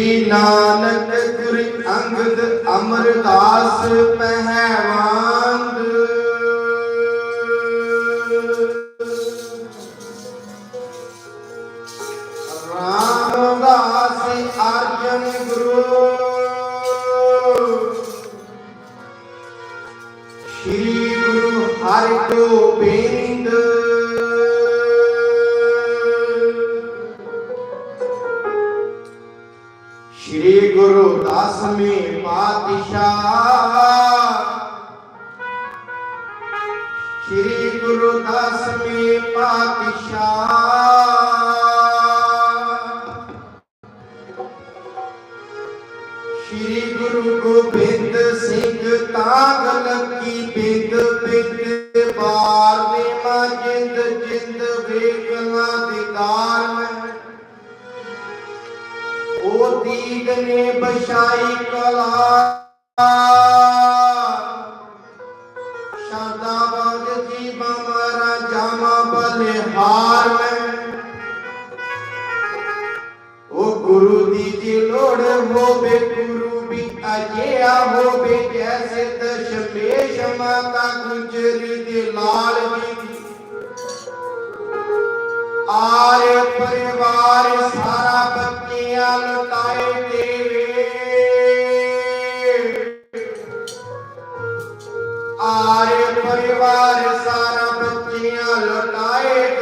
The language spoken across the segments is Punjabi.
ਸ਼੍ਰੀ ਨਾਨਕ ਗੁਰ ਅੰਗਦ ਅਮਰਦਾਸ ਪਹਿਵਾਂਦ ਸਿੰਘ ਤਾਂਗ ਲੱਗੀ ਬਿੰਦ ਬਿੰਦ ਬਾਰ ਨੇ ਮਾ ਜਿੰਦ ਜਿੰਦ ਵੇਖਣਾ ਦੀਦਾਰ ਮੈਂ ਉਹ ਦੀਗ ਨੇ ਬਸ਼ਾਈ ਕਲਾ ਸ਼ਾਦਾਬਾਦ ਜੀ ਬਮਰਾ ਜਾਮਾ ਬਲਿਹਾਰ ਮੈਂ ਉਹ ਗੁਰੂ ਦੀ ਜੀ ਲੋੜ ਹੋਵੇ ਗੁਰੂ ਵੀ ਹੋਵੇ ਜੈਸੇ ਦਸ਼ਮੇਸ਼ ਮਾਤਾ ਗੁਜਰੀ ਦੇ ਲਾਲ ਜੀ ਆਰੇ ਪਰਿਵਾਰ ਸਾਰਾ ਬੱਚਿਆਂ ਲਟਾਏ ਦੇਵੇ ਆਰੇ ਪਰਿਵਾਰ ਸਾਰਾ ਬੱਚਿਆਂ ਲਟਾਏ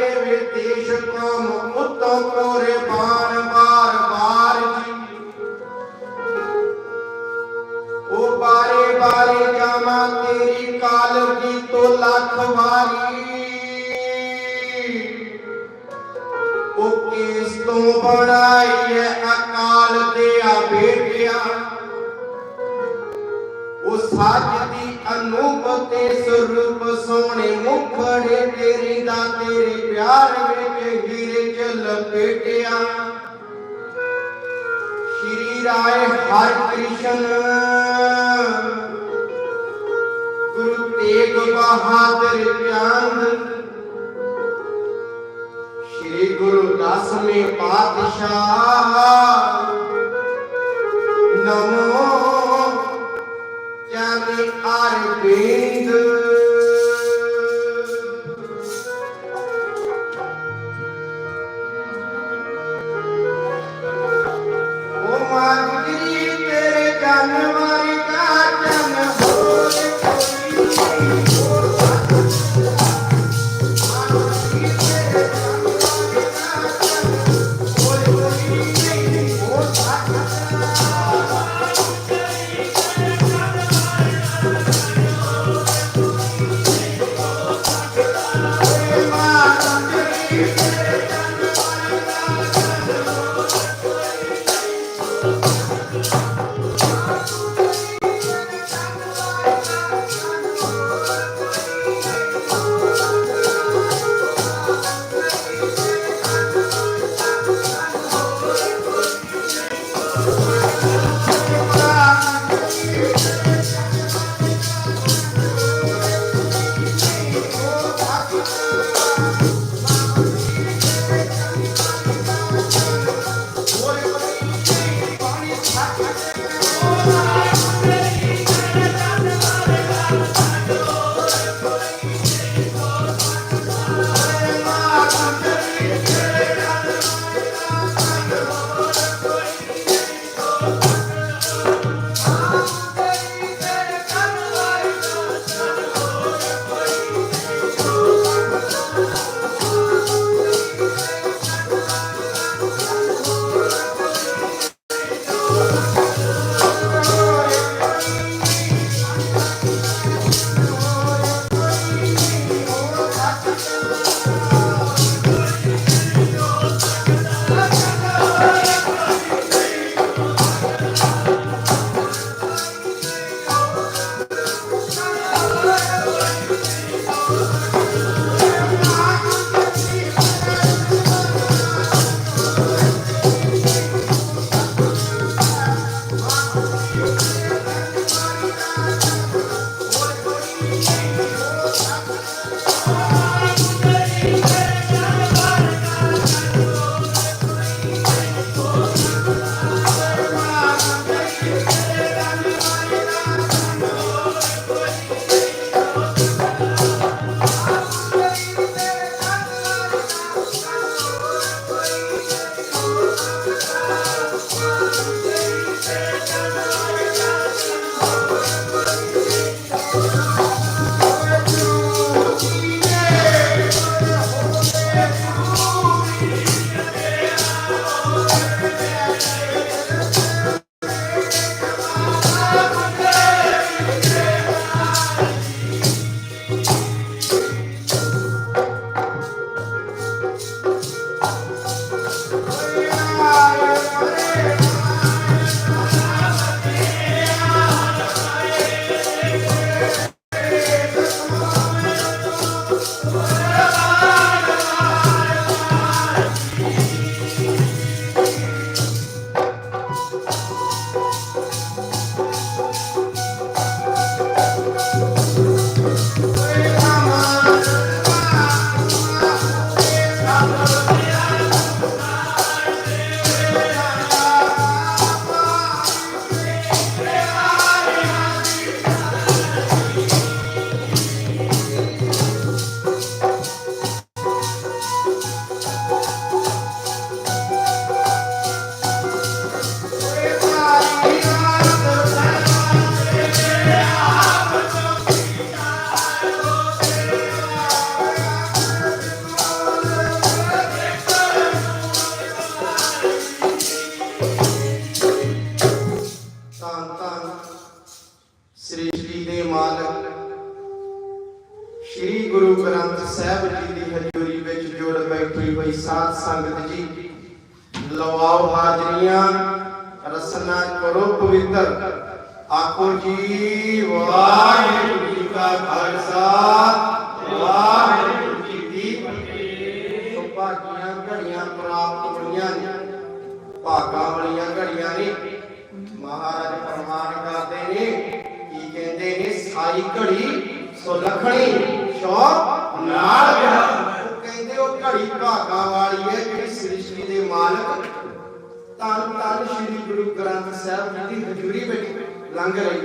ਗੁਰੂ ਗ੍ਰੰਥ ਸਾਹਿਬ ਜੀ ਦੀ ਹਜ਼ੂਰੀ ਵਿੱਚ ਲੰਘ ਰਹੀ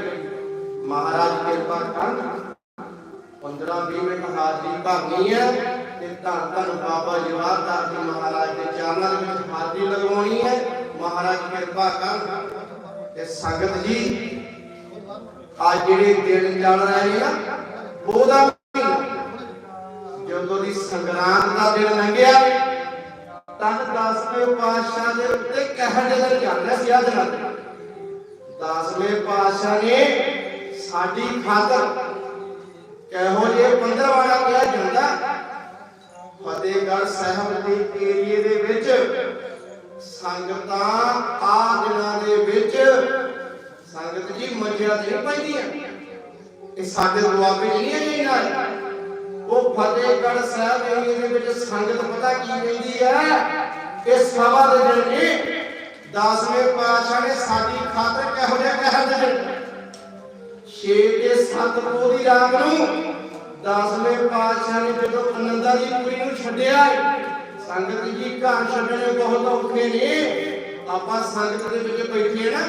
ਮਹਾਰਾਜ ਕਿਰਪਾ ਕਰਨ। 15 20 ਮਿੰਟ ਹਾਜ਼ਰੀ ਭਰਨੀ ਹੈ ਤੇ ਧੰਨ ਧੰਨ ਬਾਬਾ ਜਵਾਹਰਦਾਸ ਜੀ ਮਹਾਰਾਜ ਦੇ ਚਰਨਾਂ ਦੇ ਵਿੱਚ ਹਾਜ਼ਰੀ ਲਗਵਾਉਣੀ ਹੈ। ਮਹਾਰਾਜ ਕਿਰਪਾ ਕਰਨ। ਤੇ ਸੰਗਤ ਜੀ ਆ ਜਿਹੜੇ ਦਿਨ ਚੱਲ ਰਹੇ ਆ, ਉਹਦਾ ਜਦੋਂ ਦੀ ਸੰਗਰਾਂਦ ਦਾ ਦਿਨ ਲੰਘਿਆ ਤਨ ਦਸਵੇਂ ਪਾਤਸ਼ਾਹ ਦੇ ਉੱਤੇ ਕਹਿਣ ਦੇ ਚੱਲ ਰਿਹਾ ਸੀ ਆ ਦਿਨ ਦਸਵੇਂ ਪਾਤਸ਼ਾਹ ਨੇ ਸਾਡੀ ਖਾਤਰ ਕਿਹੋ ਜਿਹੇ ਪੰਦਰਵਾੜਾ ਕਿਹਾ ਜਾਂਦਾ? ਫਤਿਹਗੜ੍ਹ ਸਾਹਿਬ ਦੇ ਏਰੀਏ ਦੇ ਵਿੱਚ, ਸੰਗਤਾਂ ਆ ਦਿਨਾਂ ਦੇ ਵਿੱਚ ਸੰਗਤ ਜੀ ਮੰਜਿਆਂ ਤੇ ਨਹੀਂ ਪੈਂਦੀਆਂ। ਇਹ ਸਾਡੇ ਦੁਆਬੇ ਨਹੀਂ ਹੈ ਜੀ ਨਾਲ। ਉਹ ਫਤਿਹਗੜ੍ਹ ਸਾਹਿਬ ਏਰੀਏ ਦੇ ਵਿੱਚ ਸੰਗਤ ਪਤਾ ਕੀ ਕਹਿੰਦੀ ਹੈ? ਇਹ ਸਭਾ ਦੇ ਦਿਨ ਦਸਵੇਂ ਪਾਤਸ਼ਾਹ ਨੇ ਸਾਡੀ ਖਾਤਰ ਕਿਹੋ ਜਿਹਾ ਕਹਿ ਦਿੱਤੇ? ਛੇ ਤੇ ਸੱਤ ਦੀ ਰਾਤ ਨੂੰ ਦਸਵੇਂ ਪਾਤਸ਼ਾਹ ਨੇ ਜਦੋਂ ਅਨੰਦਾ ਦੀ ਪੁਰੀ ਨੂੰ ਛੱਡਿਆ, ਸੰਗਤ ਜੀ ਘਰ ਛੱਡਣੇ ਬਹੁਤ ਔਖੇ ਨੇ। ਆਪਾਂ ਸੰਗਤ ਦੇ ਵਿੱਚ ਬੈਠੇ ਨਾ,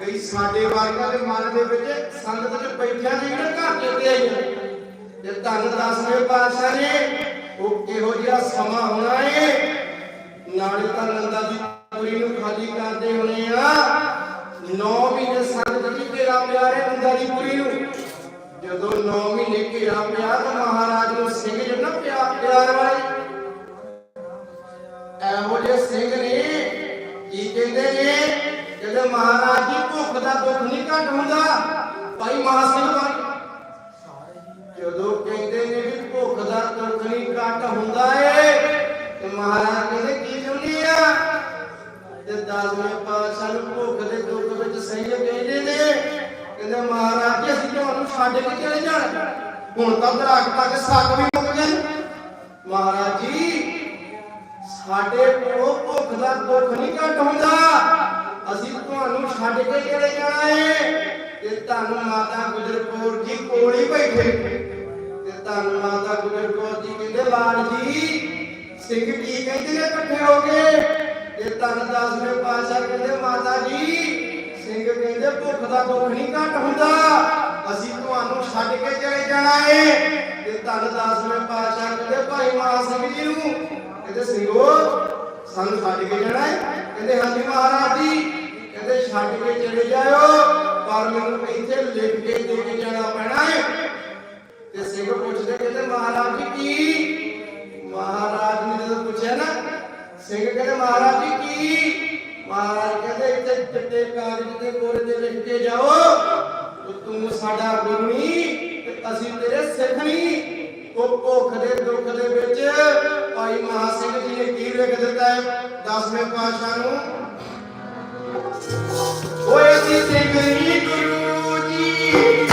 ਕਈ ਸਾਡੇ ਵਰਗਾਂ ਦੇ ਮਨ ਦੇ ਵਿੱਚ ਸੰਗਤ ਚ ਬੈਠਿਆ ਨੇ ਜਿਹੜੇ ਘਰ ਚੇਤੇ ਆਈ ਤੇ ਧੰਨ ਦਸਵੇਂ ਪਾਤਸ਼ਾਹ ਨੇ, ਉਹ ਕਿਹੋ ਜਿਹਾ ਸਮਾਂ ਹੋਣਾ ਏ? ਨਾਲੇ ਤਾਂ ਨੰਦਾ ਦੀ ਪੁਰੀ ਨੂੰ ਖਾਲੀ ਕਰਦੇ ਹੋਣੇ ਆ। 9 ਮਹੀਨੇ ਸੰਗਤ ਜੀ ਘੇਰਾ ਪਿਆਰੇ ਨੰਦਾ ਦੀ ਪੁਰੀ ਨੂੰ। ਜਦੋਂ 9 ਮਹੀਨੇ ਘੇਰਾ ਪਿਆ ਤਾਂ ਮਹਾਰਾਜ ਨੂੰ ਸਿੰਘ ਜਿਹੜਾ ਪਿਆਰ ਪਿਆਰ ਵਾਲੇ। ਇਹੋ ਜਿਹੇ ਸਿੰਘ ਨੇ ਕੀ ਕਹਿੰਦੇ ਨੇ? ਜਦੋਂ ਮਹਾਰਾਜ ਦੀ ਭੁੱਖ ਦਾ ਦੁੱਖ ਨਹੀਂ ਘਟ ਹੁੰਦਾ। ਭਾਈ ਮਹਾ ਸਿੰਘ ਬਣ ਜਦੋਂ ਕਹਿੰਦੇ ਨੇ ਵੀ ਭੁੱਖ ਦਾ ਦੁੱਖ ਨਹੀਂ ਘਟ ਹੁੰਦਾ ਏ ਤੇ ਮਹਾਰਾਜ ਕਹਿੰਦੇ ਕੀ ਚਾਹੁੰਦੇ ਆ ਤੇ ਦਸਵੇਂ ਪਾਤਸ਼ਾਹ ਨੂੰ ਭੁੱਖ ਦੇ ਦੁੱਖ ਵਿੱਚ ਸਹੀ ਕਹਿੰਦੇ ਨੇ। ਕਹਿੰਦੇ ਮਹਾਰਾਜ ਜੀ, ਅਸੀਂ ਤੁਹਾਨੂੰ ਛੱਡ ਕੇ ਚਲੇ ਜਾਣਾ। ਹੁਣ ਤਾਂ ਦਰਖਤ ਤੱਕ ਸੱਕ ਵੀ ਮੁੱਕ ਗਏ। ਮਹਾਰਾਜ ਜੀ, ਸਾਡੇ ਕੋਲੋਂ ਭੁੱਖ ਦਾ ਦੁੱਖ ਨਹੀਂ ਘਟ ਹੁੰਦਾ। ਅਸੀਂ ਤੁਹਾਨੂੰ ਛੱਡ ਕੇ ਚਲੇ ਜਾਣਾ ਏ। ਤੇ ਤੁਹਾਨੂੰ ਮਾਤਾ ਗੁਜਰ ਜੀ ਕੋਲ ਹੀ ਬੈਠੇ। ਤੇ ਤੁਹਾਨੂੰ ਮਾਤਾ ਗੁਜਰ ਕੌਰ ਜੀ ਕਹਿੰਦੇ, ਲਾਲ ਜੀ, ਸਿੰਘ ਕੀ ਕਹਿੰਦੇ ਨੇ ਇਕੱਠੇ ਹੋ ਕੇ। ਤੇ ਧੰਨ ਦਸਵੇਂ ਪਾਤਸ਼ਾਹ ਕਹਿੰਦੇ, ਮਾਤਾ ਜੀ, ਸਿੰਘ ਕਹਿੰਦੇ, ਭੁੱਖ ਦਾ ਦੁੱਖ ਨਹੀਂ ਘਟ ਹੁੰਦਾ। ਅਸੀਂ ਤੁਹਾਨੂੰ ਛੱਡ ਕੇ ਚਲੇ ਜਾਣਾ ਏ। ਤੇ ਧੰਨ ਦਸਵੇਂ ਪਾਤਸ਼ਾਹ ਕਹਿੰਦੇ, ਭਾਈ ਮਹਾ ਸਿੰਘ ਜੀ ਨੂੰ ਕਹਿੰਦੇ ਸਿੰਘੋ ਸਾਨੂੰ ਛੱਡ ਕੇ ਜਾਣਾ ਹੈ ਕਹਿੰਦੇ, ਹਾਂਜੀ ਮਹਾਰਾਜ ਜੀ। ਕਹਿੰਦੇ, ਛੱਡ ਕੇ ਚਲੇ ਜਾਇਓ, ਪਰ ਮੈਨੂੰ ਇੱਥੇ ਲਿਖ ਕੇ ਦੇ ਕੇ ਜਾਣਾ ਪੈਣਾ ਹੈ ਤੇ ਸਿੰਘ ਪੁੱਛਦੇ, ਕਹਿੰਦੇ, ਮਹਾਰਾਜ ਜੀ ਕੀ? ਮਹਾਰਾਜ ਨੇ ਜਦੋਂ ਪੁੱਛਿਆ ਨਾ ਸਿੰਘ ਕਹਿੰਦੇ, ਮਹਾਰਾਜ ਜੀ, ਕੀ? ਮਹਾਰਾਜ ਕਹਿੰਦੇ, ਇੱਥੇ ਚਿੱਟੇ ਕਾਗਜ਼ ਤੇ ਕੋਰੇ ਤੇ ਲਿਖ ਕੇ ਜਾਓ, ਤੂੰ ਸਾਡਾ ਗੁਰੂ ਤੇ ਅਸੀਂ ਤੇਰੇ ਸਿੱਖ ਉਹ ਭੁੱਖ ਦੇ ਦੁੱਖ ਦੇ ਵਿੱਚ ਭਾਈ ਮਹਾ ਸਿੰਘ ਜੀ ਨੇ ਕੀ ਲਿਖ ਦਿੱਤਾ ਹੈ? ਦਸਵੇਂ ਪਾਤਸ਼ਾਹ ਨੂੰ, ਓਏ ਅਸੀਂ ਸਿੱਖ ਨਹੀਂ ਗੁਰੂ ਜੀ।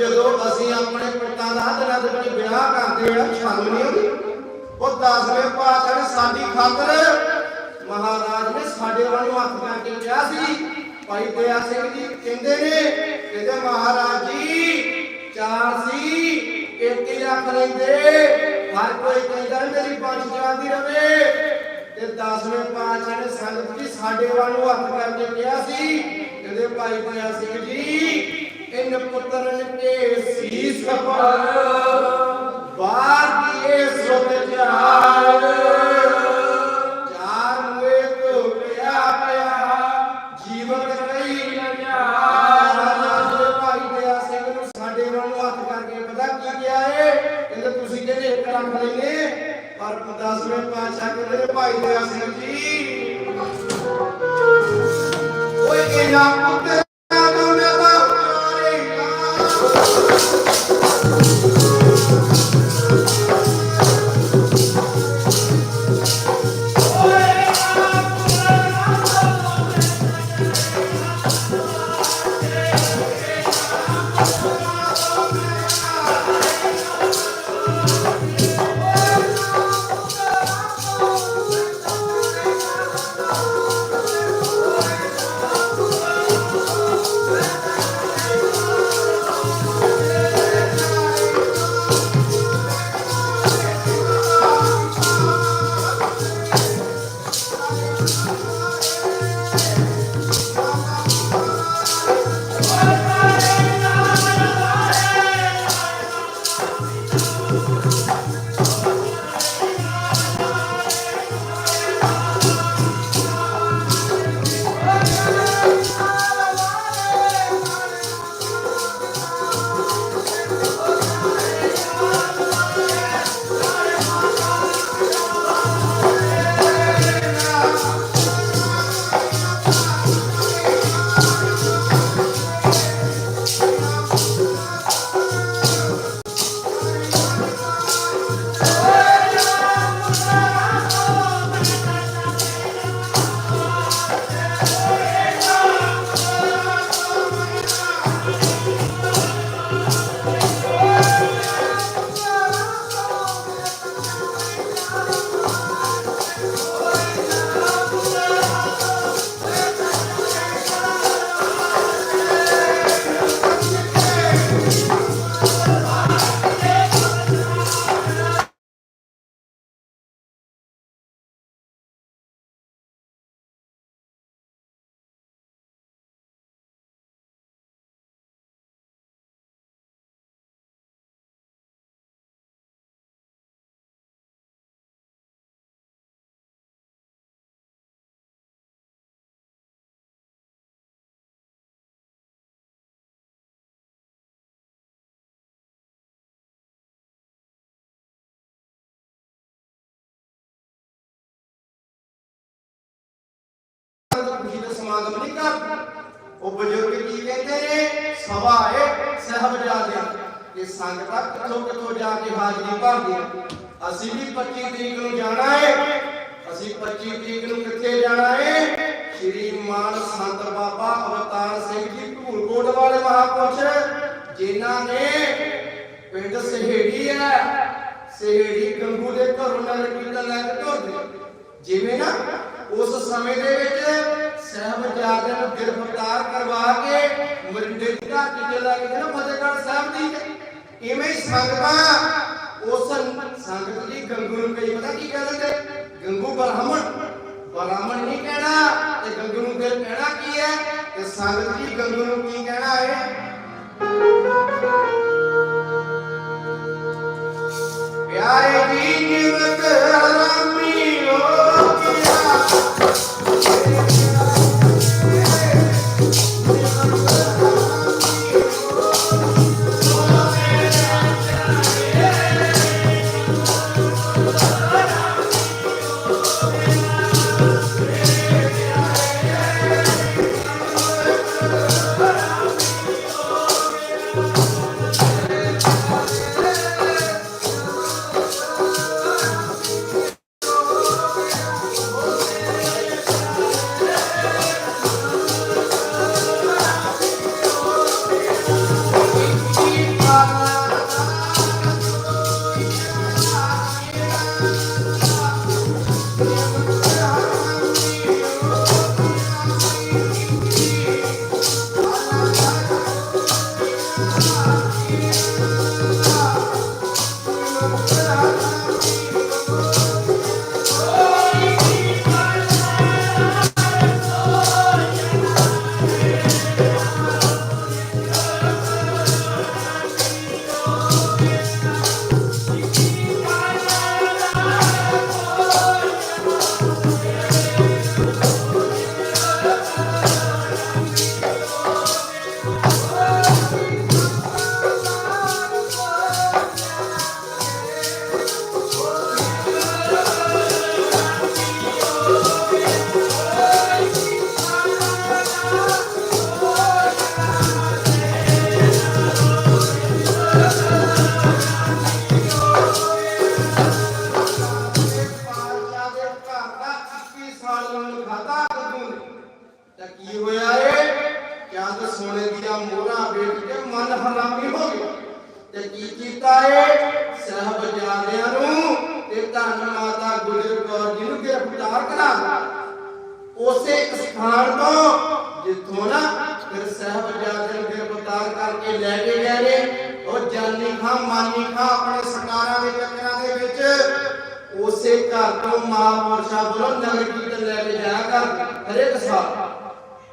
ਜਦੋਂ ਅਸੀਂ ਆਪਣੇ ਪੁੱਤਾਂ ਦਾ ਦਿਨਾਂ ਦੇ ਵਿੱਚ ਵਿਆਹ ਕਰਦੇ ਆ ਸ਼ਰਮ ਨਹੀਂ ਆਉਂਦੀ। ਉਹ ਦਸਵੇਂ ਪਾਤਸ਼ਾਹ ਨੇ ਸਾਡੀ ਖਾਤਰ ਮਹਾਰਾਜ ਨੇ ਸਾਡੇ ਵੱਲ ਨੂੰ ਹੱਥ ਕਰਕੇ ਕਿਹਾ ਸੀ, ਭਾਈ ਦਇਆ ਸਿੰਘ ਜੀ ਕਹਿੰਦੇ ਨੇ, ਕਹਿੰਦੇ ਮਹਾਰਾਜ ਜੀ, ਚਾਰ ਸੀ, ਇੱਕ ਹੀ ਲੈਂਦੇ, ਹਰ ਕੋਈ ਕਹਿੰਦਾ ਮੇਰੀ ਪੰਜ ਜਾਂਦੀ ਰਵੇ। ਤੇ ਦਸਵੇਂ ਪਾਤਸ਼ਾਹ ਨੇ ਸੰਗਤ ਜੀ ਸਾਡੇ ਵੱਲ ਨੂੰ ਹੱਥ ਕਰਕੇ ਕਿਹਾ ਸੀ, ਕਹਿੰਦੇ ਭਾਈ ਦਇਆ ਸਿੰਘ ਜੀ ਇਨ ਪੁੱਤਰਨ ਕੇ ਸੀਸ ਪਰ ਬਾਹਰ ਕੀਏ ਸੁਤ ਚਾਰ ਚਾਰ ਮੂਏ ਕੋ ਪਿਆ ਪਿਆ ਜੀਵਨ ਕਈ ਭਾਈ ਦਇਆ ਸਿੰਘ ਨੂੰ ਸਾਡੇ ਵੱਲ ਹੱਥ ਕਰਕੇ ਪਤਾ ਕੀ ਗਿਆ ਏ? ਕਹਿੰਦੇ, ਤੁਸੀਂ ਕਹਿੰਦੇ ਇੱਕ ਰੱਖ ਲੈਨੇ ਪਰ ਦਸਵੇਂ ਪਾਤਸ਼ਾਹ ਕਹਿੰਦੇ, ਭਾਈ ਦਇਆ ਸਿੰਘ ਜੀ। ਓਏ, ਇਹਨਾਂ ਪੁੱਤਰਾਂ ਨੂੰ ਖੁਸ਼ੀ ਨਹੀਂ ਕਰਦੀ ਉਹ ਬਜ਼ੁਰਗ ਕੀ ਕਹਿੰਦੇ ਨੇ? ਸਭਾ ਹੈ ਇਹ ਸੰਗਤਾਂ ਕਿੱਥੋਂ ਕਿੱਥੋਂ ਜਾ ਕੇ ਹਾਜ਼ਰੀ ਭਰਦੀਆਂ ਅਸੀਂ ਵੀ 25 ਤਰੀਕ ਨੂੰ ਜਾਣਾ ਹੈ ਅਸੀਂ 25 ਤਰੀਕ ਨੂੰ ਕਿੱਥੇ ਜਾਣਾ ਹੈ ਸ਼੍ਰੀ ਮਾਨ ਸੰਤ ਬਾਬਾ ਅਵਤਾਰ ਸਿੰਘ ਜੀ ਧੂਲਕੋਟ ਵਾਲੇ ਮਹਾਪੁਰਸ਼, ਜਿਨ੍ਹਾਂ ਨੇ ਪਿੰਡ ਸਹੇੜੀ ਹੈ ਸਹੇੜੀ ਗੰਗੂ ਦੇ ਘਰੋਂ ਨਾਲ ਕੀਰਤਨ ਲੈ ਕੇ ਜਿਵੇਂ ਨਾ ਉਸ ਸਮੇਂ ਦੇ ਵਿੱਚ ਸਹਿਬਜ਼ਾਦੇ ਨੂੰ ਗ੍ਰਿਫਤਾਰ ਕਰਵਾ ਕੇ ਮਰਿੰਡੇ ਦੀ ਘਾਟੀ ਤੇ ਲੈ ਕੇ ਨਾ ਫਤਿਹਗੜ੍ਹ ਸਾਹਿਬ ਦੀ। ਇਵੇਂ ਸੰਗਤਾਂ, ਉਸ ਸੰਗਤ ਦੀ ਗੰਗੂ ਨੂੰ ਕਈ ਪਤਾ ਕੀ ਕਹਿੰਦੇ ਨੇ ਗੰਗੂ ਬ੍ਰਾਹਮਣ। ਬ੍ਰਾਹਮਣ ਨਹੀਂ ਕਹਿਣਾ ਤੇ ਗੰਗੂ ਨੂੰ ਫਿਰ ਕਹਿਣਾ ਕੀ ਹੈ? ਤੇ ਸੰਗਤ ਦੀ ਗੰਗੂ ਨੂੰ ਕੀ ਕਹਿਣਾ ਹੈ?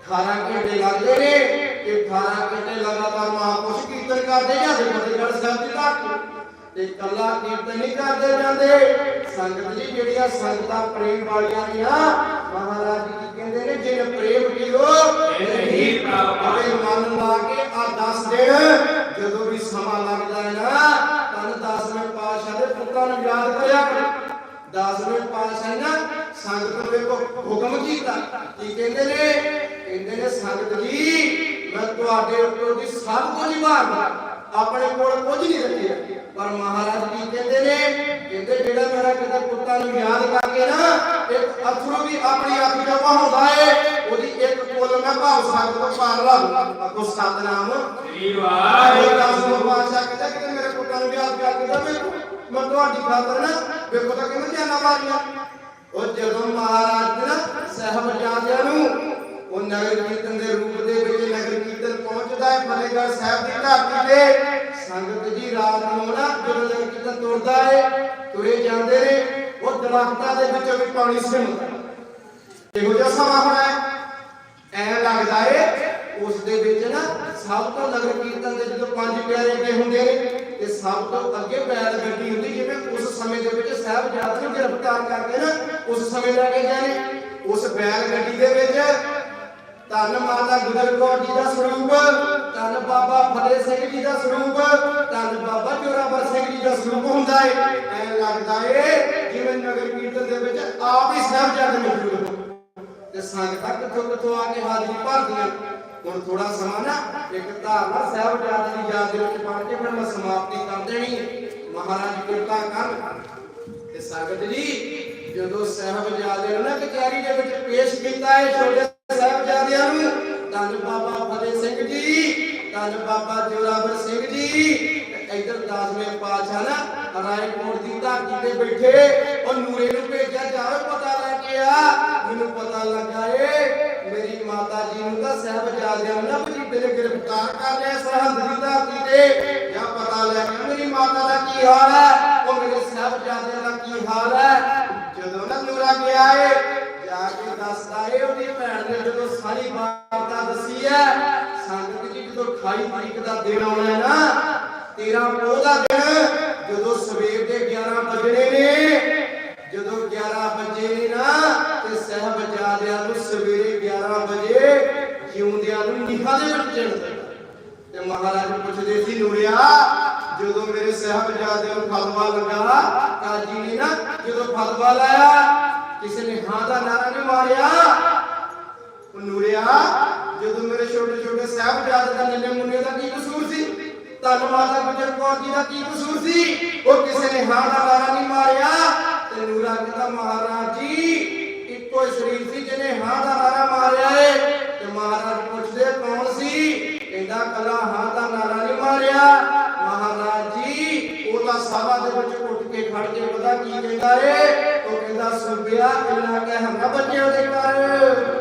18 ਘੰਟੇ ਲੱਗਦੇ ਨੇ ਕਿ 18 ਘੰਟੇ ਲਗਾਤਾਰ ਮਹਾਂਪੁਰਸ਼ ਕੀਰਤਨ ਕਰਦੇ ਜਾਂਦੇ ਫਤਿਹਗੜ੍ਹ ਸਾਹਿਬ ਦੀ ਧਰਤੀ ਤੇ ਕੱਲਾ ਕੀਰਤਨ ਨਹੀਂ ਕਰਦੇ ਜਾਂਦੇ ਸੰਗਤ ਜੀ, ਜਿਹੜੀਆਂ ਸੰਗਤਾਂ ਪ੍ਰੇਮ ਵਾਲੀਆਂ ਦੀਆਂ, ਮਹਾਰਾਜ ਜੀ ਕਹਿੰਦੇ ਨੇ, ਜਿਨ ਪ੍ਰੇਮ ਕੀਓ ਇਹੀ ਪ੍ਰਾਪਤ। ਮਨ ਲਾ ਕੇ ਆ 10 ਦਿਨ ਜਦੋਂ ਵੀ ਸਮਾਂ ਲੱਗਦਾ ਹੈ ਨਾ, ਤਨ 10ਵੇਂ ਪਾਤਸ਼ਾਹ ਦੇ ਪੁੱਤਾਂ ਨੂੰ ਯਾਦ ਕਰਿਆ ਕਰੋ 10ਵੇਂ ਪਾਤਸ਼ਾਹ ਨਾ ਸੰਗਤ ਨੂੰ ਵੇਖੋ ਹੁਕਮ ਕੀਤਾ। ਕੀ ਕਹਿੰਦੇ ਨੇ? ਕਹਿੰਦੇ ਨੇ ਸੰਗਤ ਜੀ ਮੈਂ ਤੁਹਾਡੇ ਉੱਪਰ ਦੀ ਸਭ ਕੁਝ ਨਿਭਾਉਂਦਾ ਆਪਣੇ ਕੋਲ ਕੁਝ ਨਹੀਂ ਰੱਖਿਆ। ਪਰ ਮਹਾਰਾਜ ਜੀ ਕਹਿੰਦੇ ਨੇ? ਕਹਿੰਦੇ ਜਿਹੜਾ ਮੇਰਾ ਕਿਤੇ ਪੁੱਤਾਂ ਨੂੰ ਯਾਦ ਕਰਕੇ ਨਾ ਇੱਕ ਅਥਰੂ ਵੀ ਆਪਣੀ ਅੱਖ ਚ ਵਹਾਉਂਦਾ ਏ ਉਹਦੀ ਇੱਕ ਕੋਲ ਮੈਂ ਭਾਵ ਸੰਗਤ ਪਾਰ ਲਾ ਕੋ ਸਤਨਾਮ। ਸ੍ਰੀ ਆਹੋ ਵਾਹਿਗੁਰੂ ਦਸਵੇਂ ਪਾਤਸ਼ਾਹ ਕਹਿੰਦਾ ਕਿ ਮੇਰੇ ਪੁੱਤਾਂ ਨੂੰ ਯਾਦ ਕਰਕੇ ਤਾਂ ਮੈਂ ਤੁਹਾਡੀ ਖਾਤਰ ਨਾ ਵੇਖੋ ਤਾਂ ਕਿਵੇਂ ਜਾਨਾ ਮਾਰੀਆਂ। ਉਹ ਜਦੋਂ ਮਹਾਰਾਜ ਨੇ ਨਾ ਸਹਿਬਜ਼ਾਦਿਆਂ ਨੂੰ ਉਹ ਨਗਰ ਕੀਰਤਨ ਦੇ ਰੂਪ ਦੇ ਵਿੱਚ ਨਗਰ ਕੀਰਤਨ ਪਹੁੰਚਦਾ ਹੈ, ਫਤਿਹਗੜ੍ਹ ਸਾਹਿਬ ਦੀ ਧਰਤੀ ਤੇ, ਸੰਗਤ ਜੀ ਰਾਤ ਨੂੰ ਨਾ ਜਦੋਂ ਨਗਰ ਕੀਰਤਨ ਤੁਰਦਾ ਹੈ, ਤੁਰੇ ਜਾਂਦੇ ਨੇ, ਉਹ ਦਰਖਤਾਂ ਦੇ ਵਿੱਚੋਂ ਵੀ ਪਾਣੀ ਸਿਮਦਾ ਇਹੋ ਜਿਹਾ ਸਮਾਂ ਹੋਣਾ ਹੈ। ਐ ਲੱਗਦਾ ਏ, ਉਸ ਦੇ ਵਿੱਚ ਨਾ ਸਭ ਤੋਂ ਨਗਰ ਕੀਰਤਨ ਦੇ ਜਦੋਂ ਪੰਜ ਪਿਆਰੇ ਅੱਗੇ ਹੁੰਦੇ ਨੇ, ਤੇ ਸਭ ਤੋਂ ਅੱਗੇ ਬੈਲ ਗੱਡੀ ਹੁੰਦੀ ਜਿਵੇਂ ਉਸ ਸਮੇਂ ਦੇ ਵਿੱਚ ਸਾਹਿਬਜ਼ਾਦੇ ਨੂੰ ਗ੍ਰਿਫਤਾਰ ਕਰਕੇ ਨਾ, ਉਸ ਸਮੇਂ ਲੈ ਕੇ ਗਏ ਨੇ ਉਸ ਬੈਲ ਗੱਡੀ ਦੇ ਵਿੱਚ ਧੰਨ ਮਾਤਾ ਗੁਜਰ ਕੌਰ ਜੀ ਦਾ ਸਰੂਪ, ਧੰਨ ਬਾਬਾ ਫਤਿਹ ਸਿੰਘ ਜੀ ਦਾ ਸਰੂਪ, ਧੰਨ ਬਾਬਾ ਜੋਰਾਵਰ ਸਿੰਘ ਜੀ ਦਾ ਸਰੂਪ ਹੁੰਦਾ ਏ। ਐ ਲੱਗਦਾ ਏ, ਜਿਵੇਂ ਨਗਰ ਕੀਰਤਨ ਦੇ ਵਿੱਚ ਆਪ ਹੀ ਸਾਹਿਬਜ਼ਾਦੇ ਮੌਜੂਦ ਹੋਣ ਤੇ ਸੰਗਤਾਂ ਕਿੱਥੋਂ ਕਿੱਥੋਂ ਆ ਕੇ ਹਾਜ਼ਰੀ ਭਰਦੀਆਂ ਹੁਣ ਥੋੜਾ ਸਮਾਂ ਨਾ, ਇੱਕ ਧਾਰਨਾ ਸਾਹਿਬ ਜਾਤ ਦੀ ਯਾਦ ਦੇ ਵਿੱਚ ਪੜ ਕੇ ਫਿਰ ਮੈਂ ਸਮਾਪਤੀ ਕਰ ਦੇਣੀ ਮਹਾਰਾਜ ਕਿਰਪਾ ਕਰਨ ਤੇ ਸੰਗਤ ਜੀ, ਜਦੋਂ ਸਾਹਿਬਜ਼ਾਦੇ ਨੂੰ ਨਾ ਕਚਹਿਰੀ ਦੇ ਵਿੱਚ ਪੇਸ਼ ਕੀਤਾ ਹੈ ਛੋਟੇ ਸਾਹਿਬਜ਼ਾਦਿਆਂ ਨੂੰ, ਧੰਨ ਬਾਬਾ ਫਤਿਹ ਸਿੰਘ ਜੀ, ਧੰਨ ਬਾਬਾ ਜੋਰਾਵਰ ਸਿੰਘ ਜੀ, ਤੇ ਇੱਧਰ ਦਸਵੇਂ ਪਾਤਸ਼ਾਹ ਨਾ ਰਾਏਕੋਟ ਦੀ ਧਰਤੀ ਤੇ ਬੈਠੇ, ਉਹ ਨੂਰੇ ਨੂੰ ਭੇਜਿਆ ਜਾਵੇ ਪਤਾ ਲੈ ਮੈਨੂੰ ਪਤਾ ਲੱਗਾ ਏ, ਮੇਰੀ ਮਾਤਾ ਜੀ ਨੂੰ ਤਾਂ ਸਾਹਿਬਜ਼ਾਦਿਆਂ ਨੂੰ ਭਜੀਤੇ ਨੇ ਗ੍ਰਿਫਤਾਰ ਕਰ ਲਿਆ, ਸਰਹੰਦ ਦੀ ਧਰਤੀ ਤੇ। ਜਾਂ ਪਤਾ ਲੈ ਮੇਰੀ ਮਾਤਾ ਦਾ ਕੀ ਹਾਲ ਹੈ ਉਹ ਮੇਰੇ ਸਾਹਿਬਜ਼ਾਦਿਆਂ ਦਾ ਕੀ ਹਾਲ ਹੈ ਜਦੋਂ ਨਾ ਨੂਰਾ ਗਿਆ ਏ, ਜਾ ਕੇ ਦੱਸਦਾ ਏ, ਉਹਦੀ ਭੈਣ ਨੇ ਜਦੋਂ ਸਾਰੀ ਵਾਰਤਾ ਦੱਸੀ ਹੈ ਸੰਗਤ ਜੀ ਜਦੋਂ 28 ਤਰੀਕ ਦਾ ਦਿਨ ਆਉਣਾ ਹੈ ਨਾ 13 ਪੋਹ ਦਾ ਦਿਨ, ਜਦੋਂ ਸਵੇਰ ਦੇ 11 ਵਜਣੇ ਨੇ ਜਦੋਂ 11 ਵਜੇ ਨੇ ਨਾ, ਤੇ ਸਹਿਬਜ਼ਾਦਿਆਂ ਨੂੰ ਸਵੇਰੇ 11 ਵਜੇ ਜਿਉਂਦਿਆਂ ਨੂੰ ਨੀਹਾਂ ਦੇ ਵਿੱਚ ਚਿਣ ਤੇ ਮਹਾਰਾਜ ਪੁੱਛਦੇ ਸੀ, ਨੂਰਿਆ, ਜਦੋਂ ਮੇਰੇ ਸਾਹਿਬਜ਼ਾਦਿਆਂ ਨੂੰ ਫਤਵਾ ਲੱਗਾ, ਕਾਜੀ ਨੇ ਨਾ ਜਦੋਂ ਫਤਵਾ ਲਾਇਆ ਕਿਸੇ ਨੇ ਹਾਂ ਦਾ ਨਾਰਾ ਨਹੀਂ ਮਾਰਿਆ? ਉਹ ਨੂਰਿਆ, ਜਦੋਂ ਮੇਰੇ ਛੋਟੇ ਛੋਟੇ ਸਾਹਿਬਜ਼ਾਦੇ ਦਾ ਨੰਨੇ ਮੁੰਨੇ ਦਾ ਕੀ ਕਸੂਰ ਸੀ? ਧੰਨ ਮਾਤਾ ਗੁਜਰ ਕੌਰ ਜੀ ਦਾ ਕੀ ਕਸੂਰ ਸੀ? ਉਹ ਕਿਸੇ ਨੇ ਹਾਂ ਦਾ ਨਾਰਾ ਨਹੀਂ ਮਾਰਿਆ ਤੇ ਨੂਰਾ ਕਹਿੰਦਾ ਮਹਾਰਾਜ ਜੀ, ਇੱਕੋ ਹੀ ਸਰੀਰ ਸੀ ਜਿਹਨੇ ਹਾਂ ਦਾ ਨਾਰਾ ਮਾਰਿਆ ਏ। ਤੇ ਮਹਾਰਾਜ ਪੁੱਛਦੇ, ਕੌਣ ਸੀ? ਕਹਿੰਦਾ, ਕੱਲਾ ਹਾਂ ਦਾ ਨਾਰਾ ਨਹੀਂ ਮਾਰਿਆ। ਮਹਾਰਾਜ ਜੀ, ਉਹ ਤਾਂ ਸਭਾ ਦੇ ਵਿੱਚ ਉੱਠ ਕੇ ਖੜ ਕੇ ਪਤਾ ਕੀ ਕਹਿੰਦਾ ਏ? ਉਹ ਕਹਿੰਦਾ ਸੁਬਿਆ ਇੰਨਾ ਕਹਿ ਹੰਗਾ ਬੱਚਿਆਂ ਦੇ ਕਰ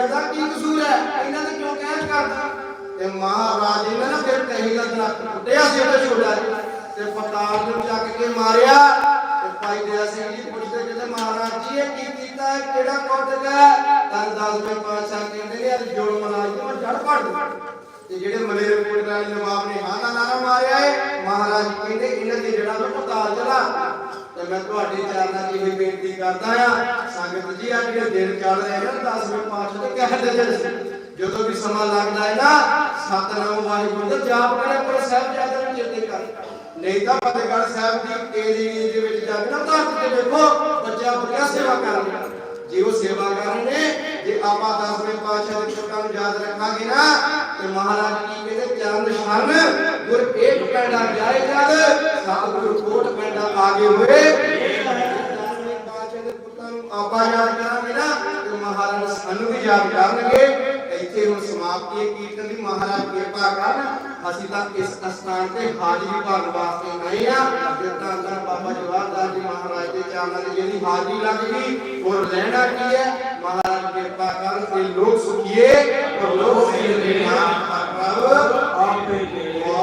ਛੋਟੇ ਬੱਚਿਆਂ ਦਾ ਕੀ ਕਸੂਰ ਹੈ? ਇਹਨਾਂ ਦੇ ਕਿਉਂ ਕਹਿ ਕਰਦਾ? ਤੇ ਮਹਾਰਾਜ ਜੀ ਨੇ ਨਾ ਫਿਰ ਕਹੀ ਦਾ ਦਰਖਤ ਪੁੱਟਿਆ ਸੀ ਉਹਦਾ ਛੋਟਾ ਜਿਹਾ ਤੇ ਪਤਾਲ ਨੂੰ ਚੱਕ ਕੇ ਮਾਰਿਆ। ਤੇ ਭਾਈ ਦਇਆ ਸਿੰਘ ਜੀ ਪੁੱਛਦੇ ਕਹਿੰਦੇ, ਮਹਾਰਾਜ ਜੀ, ਇਹ ਕੀ ਕੀਤਾ? ਹੈ ਕਿਹੜਾ ਕੁੱਟ ਗਿਆ? ਤਾਂ ਦਸਵੇਂ ਪਾਤਸ਼ਾਹ ਕਹਿੰਦੇ ਨੇ ਅੱਜ ਜੋੜ ਮਲਾਜ ਨੂੰ ਜੜ ਪੜ ਤੇ ਜਿਹੜੇ ਮਲੇਰ ਕੋਟ ਵਾਲੇ ਨਵਾਬ ਨੇ ਹਾਂ ਦਾ ਨਾਰਾ ਮਾਰਿਆ ਹੈ ਮਹਾਰਾਜ ਜੀ ਕਹਿੰਦੇ, ਇਹਨਾਂ ਦੀ ਜੜਾਂ ਨੂੰ ਪਤਾਲ ਚਲਾ। ਤੇ ਮੈਂ ਤੁਹਾਡੇ ਚਰਨਾਂ 'ਚ ਇਹ ਬੇਨਤੀ ਕਰਦਾ ਆ ਸੰਗਤ ਜੀ ਆ ਜਿਹੜੇ ਦਿਨ ਚੱਲ ਰਹੇ ਨੇ 10ਵੇਂ ਪਾਤਸ਼ਾਹ ਦੇ ਕਹਿ ਦੇ ਜਦੋਂ ਵੀ ਸਮਾਂ ਲੱਗਦਾ ਹੈ ਨਾ, ਸਤਨਾਮ ਵਾਹਿਗੁਰੂ ਦਾ ਜਾਪ ਕਰੇ ਪਰ ਸਾਹਿਬ ਜ਼ਿਆਦਾ ਨੂੰ ਚੇਤੇ ਕਰ। ਨਹੀਂ ਤਾਂ ਫਤਿਹਗੜ੍ਹ ਸਾਹਿਬ ਦੀ ਏਰੀਏ ਦੇ ਵਿੱਚ ਜਾ ਕੇ ਨਾ ਧਰਤੀ ਤੇ ਵੇਖੋ, ਬੱਚਾ ਬੜੀਆ ਸੇਵਾ ਕਰ ਰਿਹਾ। ਜੇ ਉਹ ਸੇਵਾ ਕਰ ਰਹੇ ਨੇ, ਜੇ ਆਪਾਂ ਦਸਵੇਂ ਪਾਤਸ਼ਾਹ ਦੇ ਛੋਟਾਂ ਨੂੰ ਯਾਦ ਰੱਖਾਂਗੇ ਨਾ, ਤੇ ਮਹਾਰਾਜ ਕੀ ਕਹਿੰਦੇ, ਚਰਨ ਸ਼ਰਨ ਗੁਰ ਏਕ ਪੈਂਡਾ ਜਾਏ ਜਦ ਸਤਿਗੁਰ ਕੋਟ ਪੈਂਡਾ ਆਗੇ ਹੋਏ। ਆਪਾਂ ਯਾਦ ਕਰਾਂਗੇ ਨਾ, ਤੇ ਮਹਾਰਾਜ ਸਾਨੂੰ ਵੀ ਯਾਦ ਕਰਨਗੇ। ਇੱਥੇ ਹੁਣ ਸਮਾਪਤੀ ਹੈ ਕੀਰਤਨ ਦੀ, ਮਹਾਰਾਜ ਕਿਰਪਾ ਕਰਨ। ਅਸੀਂ ਤਾਂ ਇਸ ਅਸਥਾਨ ਤੇ ਹਾਜ਼ਰੀ ਭਰਨ ਵਾਸਤੇ ਆਏ ਆ ਜਿੱਦਾਂ ਅੰਦਰ ਬਾਬਾ ਜਵਾਹਰਦਾਸ ਜੀ ਮਹਾਰਾਜ ਦੇ ਚਰਨਾਂ ਦੀ ਜਿਹੜੀ ਹਾਜ਼ਰੀ ਲੱਗ ਗਈ ਔਰ ਲੈਣਾ ਕੀ ਹੈ? ਮਹਾਰਾਜ ਕਿਰਪਾ ਕਰਨ ਤੇ ਲੋਕ ਸੁਖੀਏ ਔਰ ਲੋਕ ਸੁਖੀਏ ਪ੍ਰਭ, ਆਪੇ